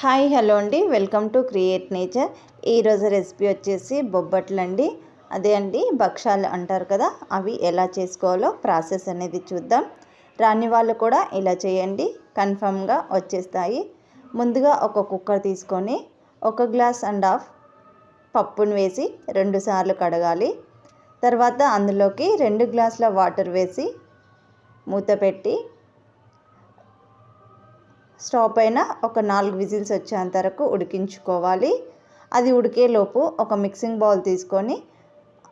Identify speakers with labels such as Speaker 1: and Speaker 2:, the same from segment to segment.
Speaker 1: Hi hello అండి. Welcome to create nature. ఈరోజు recipe వచ్చేసి బొబ్బట్లు అండి. అదే అండి భక్షాలు అంటారు కదా అవి ఎలా చేసుకోవాలో ప్రాసెస్ అనేది చూద్దాం. రాని వాళ్ళు కూడా ఇలా చేయండి. కన్ఫామ్గా వచ్చేస్తాయి. ముందుగా ఒక కుక్కర్ తీసుకొని ఒక గ్లాస్ అండ్ హాఫ్ పప్పును వేసి రెండు సార్లు కడగాలి. తర్వాత అందులోకి రెండు గ్లాసుల వాటర్ వేసి మూత పెట్టి స్టవ్ పైన ఒక నాలుగు విజిల్స్ వచ్చేంత వరకు ఉడికించుకోవాలి. అది ఉడికేలోపు ఒక మిక్సింగ్ బౌల్ తీసుకొని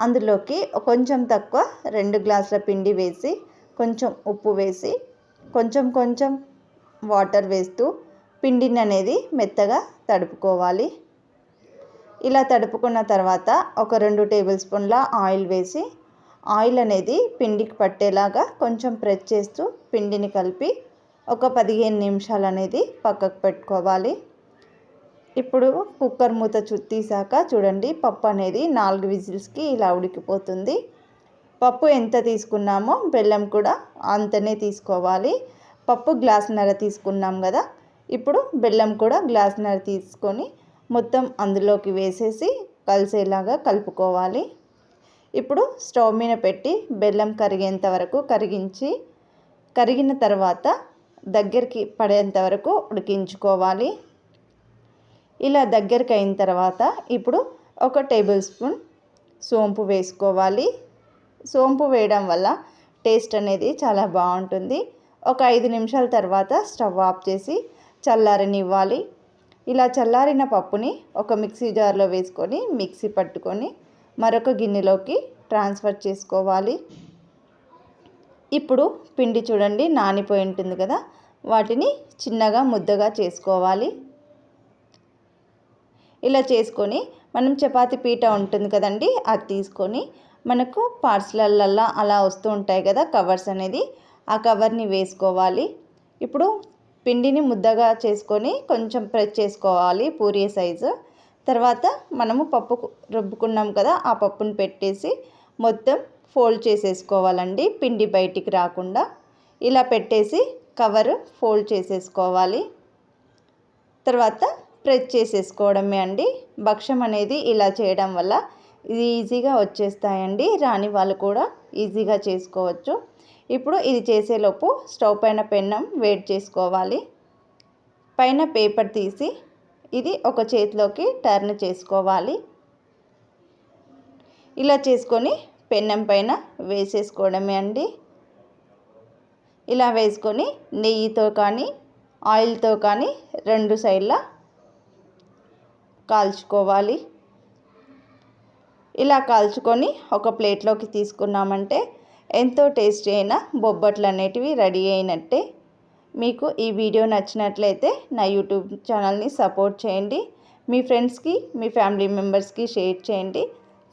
Speaker 1: అందులోకి కొంచెం తక్కువ రెండు గ్లాసుల పిండి వేసి కొంచెం ఉప్పు వేసి కొంచెం కొంచెం వాటర్ వేస్తూ పిండిని అనేది మెత్తగా తడుపుకోవాలి. ఇలా తడుపుకున్న తర్వాత ఒక రెండు టేబుల్ స్పూన్ల ఆయిల్ వేసి ఆయిల్ అనేది పిండికి పట్టేలాగా కొంచెం ప్రెస్ చేస్తూ పిండిని కలిపి ఒక పదిహేను నిమిషాలు అనేది పక్కకు పెట్టుకోవాలి. ఇప్పుడు కుక్కర్ మూత చుట్టేసాక చూడండి పప్పు అనేది నాలుగు విజిల్స్కి ఇలా ఉడికిపోతుంది. పప్పు ఎంత తీసుకున్నామో బెల్లం కూడా అంతనే తీసుకోవాలి. పప్పు గ్లాసున్నర తీసుకున్నాం కదా ఇప్పుడు బెల్లం కూడా గ్లాసున్నర తీసుకొని మొత్తం అందులోకి వేసేసి కలిసేలాగా కలుపుకోవాలి. ఇప్పుడు స్టవ్ మీద పెట్టి బెల్లం కరిగేంత వరకు కరిగించి కరిగిన తర్వాత దగ్గరికి పడేంత వరకు ఉడికించుకోవాలి. ఇలా దగ్గరికి అయిన తర్వాత ఇప్పుడు ఒక టేబుల్ స్పూన్ సోంపు వేసుకోవాలి. సోంపు వేయడం వల్ల టేస్ట్ అనేది చాలా బాగుంటుంది. ఒక ఐదు నిమిషాల తర్వాత స్టవ్ ఆఫ్ చేసి చల్లారనివ్వాలి. ఇలా చల్లారిన పప్పుని ఒక మిక్సీ జార్లో వేసుకొని మిక్సీ పట్టుకొని మరొక గిన్నెలోకి ట్రాన్స్ఫర్ చేసుకోవాలి. ఇప్పుడు పిండి చూడండి నానిపోయి ఉంటుంది కదా. వాటిని చిన్నగా ముద్దగా చేసుకోవాలి. ఇలా చేసుకొని మనం చపాతి పీట ఉంటుంది కదండి అది తీసుకొని మనకు పార్సిలల్లో అలా వస్తూ ఉంటాయి కదా కవర్స్ అనేది. ఆ కవర్ని వేసుకోవాలి. ఇప్పుడు పిండిని ముద్దగా చేసుకొని కొంచెం ప్రెస్ చేసుకోవాలి పూరి సైజు. తర్వాత మనము పప్పు రుబ్బుకున్నాం కదా ఆ పప్పుని పెట్టేసి మొత్తం ఫోల్డ్ చేసేసుకోవాలండి. పిండి బయటికి రాకుండా ఇలా పెట్టేసి కవర్ ఫోల్డ్ చేసేసుకోవాలి. తర్వాత ప్రెస్ చేసేసుకోవడమే అండి. భక్ష్యం అనేది ఇలా చేయడం వల్ల ఇది ఈజీగా వచ్చేస్తాయండి. రాని వాళ్ళు కూడా ఈజీగా చేసుకోవచ్చు. ఇప్పుడు ఇది చేసేలోపు స్టవ్ పైన పెన్నం వేడి చేసుకోవాలి. పైన పేపర్ తీసి ఇది ఒక చేతిలోకి టర్న్ చేసుకోవాలి. ఇలా చేసుకొని పెన్నం పైన వేసేసుకోవడమే అండి. ఇలా వేసుకొని నెయ్యితో కానీ ఆయిల్తో కానీ రెండు సైడ్ల కాల్చుకోవాలి. ఇలా కాల్చుకొని ఒక ప్లేట్లోకి తీసుకున్నామంటే ఎంతో టేస్టీ అయిన బొబ్బట్లు అనేటివి రెడీ అయినట్టే. మీకు ఈ వీడియో నచ్చినట్లయితే నా యూట్యూబ్ ఛానల్ని సపోర్ట్ చేయండి. మీ ఫ్రెండ్స్కి మీ ఫ్యామిలీ మెంబర్స్కి షేర్ చేయండి.